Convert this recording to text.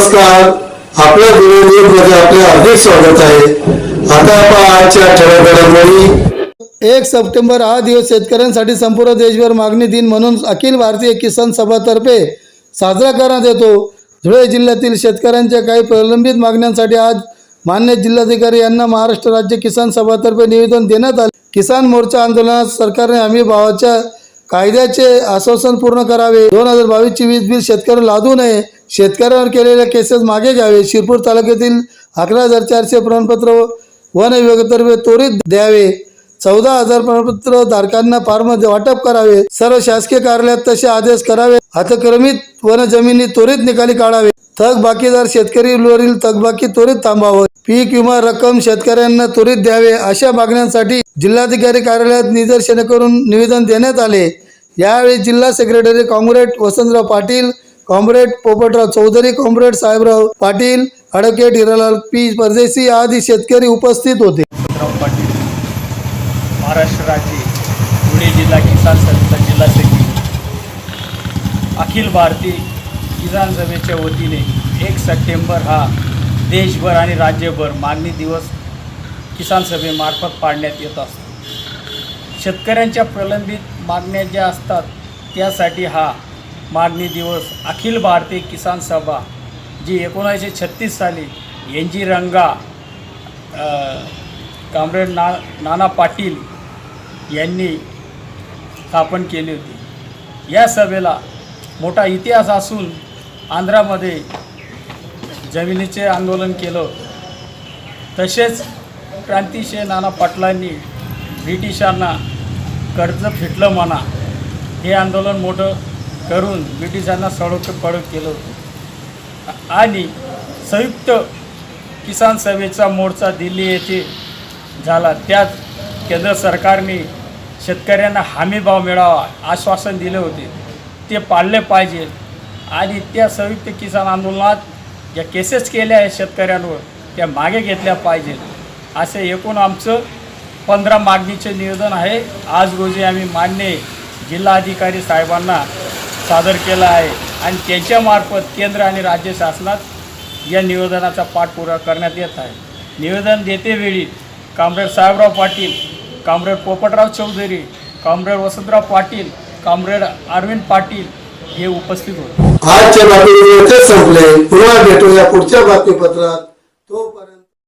नमस्कार. आपल्या मध्ये आपले हार्दिक स्वागत आहे. आता आपण आजच्या ठळक घडामोडी एक सप्टेंबर हा दिवस शेतकऱ्यांसाठी संपूर्ण देशभर मागणी दिन म्हणून अखिल भारतीय किसान सभातर्फे साजरा करण्यात येतो. धुळे जिल्ह्यातील शेतकऱ्यांच्या काही प्रलंबित मागण्यांसाठी आज मान्य जिल्हाधिकारी यांना महाराष्ट्र राज्य किसान सभातर्फे निवेदन देण्यात आले. किसान मोर्चा आंदोलनात सरकारने हमी भावाच्या कायद्याचे आश्वासन पूर्ण करावे. दोन हजार बावीसची वीज बिल शेतकऱ्यांना लादू नये. शेतकऱ्यांवर केलेल्या केसेस मागे घ्यावे. शिरपूर तालुक्यातील अकरा हजार चारशे प्रमाणपत्र वन विभागातर्फे त्वरित द्यावे. चौदा हजार प्रमाणपत्र धारकांना फार्म वाटप करावे. सर्व शासकीय कार्यालयात तसे आदेश करावे. अतिक्रमित वन जमिनी त्वरित निकाली काढावे. थकबाकीदार शेतकरीवरील थकबाकी त्वरित थांबावं. पीक विमा रक्कम शेतकऱ्यांना त्वरित द्यावे अशा मागण्यांसाठी जिल्हाधिकारी कार्यालयात निदर्शने करून निवेदन देण्यात आले. यावेळी जिल्हा secretary comrade Vasantrao Patil comrade Popatrao Chaudhari comrade Sahebrao Patil advocate Hiralal P Pardeshi आदी शेतकरी उपस्थित होते. पाटील महाराष्ट्र राज्य पुणे जिल्हा किसान संस्था जिल्हा सचिव अखिल भारतीय किसान सभेच्या वतीने एक सप्टेंबर हा देशभर आणि राज्यभर मागणी दिवस किसान सभेमार्फत पाडण्यात येत असतो. शेतकऱ्यांच्या प्रलंबित मागण्या ज्या असतात त्यासाठी हा मागणी दिवस अखिल भारतीय किसान सभा जी एकोणीसशे छत्तीस साली एन जी रंगा अ, कामरेड ना नाना पाटील यांनी स्थापन केली होती. या सभेला मोठा इतिहास असून आंध्रामध्ये जमिनीचे आंदोलन केलं तसेच क्रांतिशय नाना पाटलांनी ब्रिटिशांना कर्ज फिटलं म्हणा हे आंदोलन मोठं करून ब्रिटिशांना सडक कडक केलं होतं. आणि संयुक्त किसान सभेचा मोर्चा दिल्ली येथे झाला. त्यात केंद्र सरकारने शेतकऱ्यांना हमीभाव मिळावा आश्वासन दिले होते. ते पाळले पाहिजे. आणि त्या संयुक्त किसान आंदोलनात ज्या केसेस केल्या आहेत शेतकऱ्यांवर त्या मागे घेतल्या पाहिजेत असे एकूण आमचं पंधरा मागणीचे निवेदन आहे. आज रोजी आम्ही मान्य जिल्हाधिकारी साहेबांना सादर केला आहे आणि त्यांच्यामार्फत केंद्र आणि राज्य शासनात या निवेदनाचा पाठपुरावा करण्यात येत आहे. निवेदन देतेवेळी comrade Sahebrao Patil comrade Popatrao Chaudhari comrade Vasantrao Patil comrade Arvind Patil हे उपस्थित होते. आजच्या बातमीचे संपले. पुन्हा भेटूया पुढच्या बातमीपत्रात.